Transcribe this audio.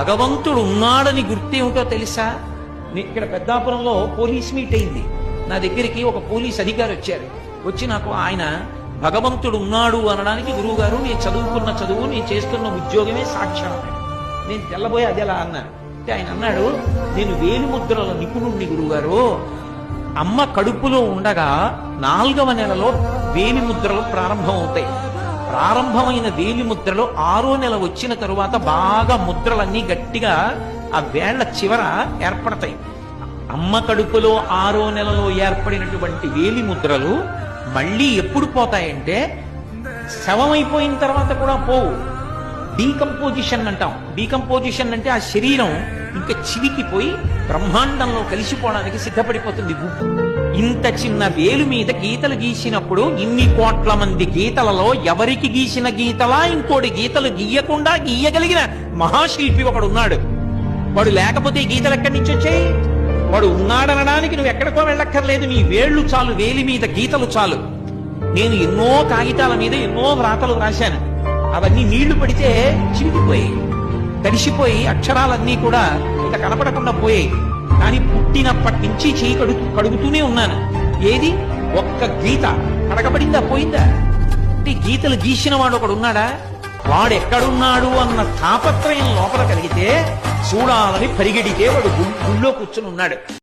భగవంతుడు ఉన్నాడని గుర్తేమిటో తెలుసా? ఇక్కడ పెద్దాపురంలో పోలీస్ మీట్ అయింది. నా దగ్గరికి ఒక పోలీస్ అధికారి వచ్చారు. వచ్చి నాకు ఆయన భగవంతుడు ఉన్నాడు అనడానికి గురువు గారు నేను చదువుకున్న చదువు నేను చేస్తున్న ఉద్యోగమే సాక్ష్యం. నేను తెల్లబోయి అది ఎలా అన్నాను అంటే ఆయన అన్నాడు నేను వేలిముద్రల నిపుణుణ్ణి గురువుగారు. అమ్మ కడుపులో ఉండగా నాలుగవ నెలలో వేలి ముద్రలు ప్రారంభం అవుతాయి ప్రారంభమైన వేలి ముద్రలు ఆరో నెల వచ్చిన తరువాత బాగా ముద్రలన్నీ గట్టిగా ఆ వేళ్ళ చివర ఏర్పడతాయి. అమ్మ కడుపులో ఆరో నెలలో ఏర్పడినటువంటి వేలి ముద్రలు మళ్ళీ ఎప్పుడు పోతాయంటే శవమైపోయిన తర్వాత కూడా పోవు. డీకంపోజిషన్ అంటాం. డీకంపోజిషన్ అంటే ఆ శరీరం ఇంకా చిలికిపోయి బ్రహ్మాండంలో కలిసిపోవడానికి సిద్ధపడిపోతుంది గువ్వ. ఇంత చిన్న వేలు మీద గీతలు గీసినప్పుడు ఇన్ని కోట్ల మంది గీతలలో ఎవరికి గీసిన గీతలా? ఇంకోటి గీతలు గీయకుండా గీయగలిగిన మహాశిల్పి ఒకడు ఉన్నాడు. వాడు లేకపోతే గీతలు ఎక్కడి నుంచి వచ్చాయి? వాడు ఉన్నాడనడానికి నువ్వు ఎక్కడికో వెళ్ళక్కర్లేదు. నీ వేళ్ళు చాలు వేలి మీద గీతలు చాలు. నేను ఎన్నో కాగితాల మీద ఎన్నో వ్రాతలు రాశాను అవన్నీ నీళ్ళు పడితే చిరిగిపోయాయి తడిసిపోయి అక్షరాలన్నీ కూడా ఇక కనపడకుండా పోయాయి. కానీ పుట్టినప్పటి నుంచి చేయి కడుగు కడుగుతూనే ఉన్నాను. ఏది? ఒక్క గీత. కడగబడిందా? పోయిందా? అంటే ఈ గీతలు గీసిన వాడు ఒకడు ఉన్నాడా? వాడెక్కడున్నాడు అన్న తాపత్రయం లోపల కలిగితే చూడాలని పరిగెడితే వాడు గుళ్ళో కూర్చుని ఉన్నాడు.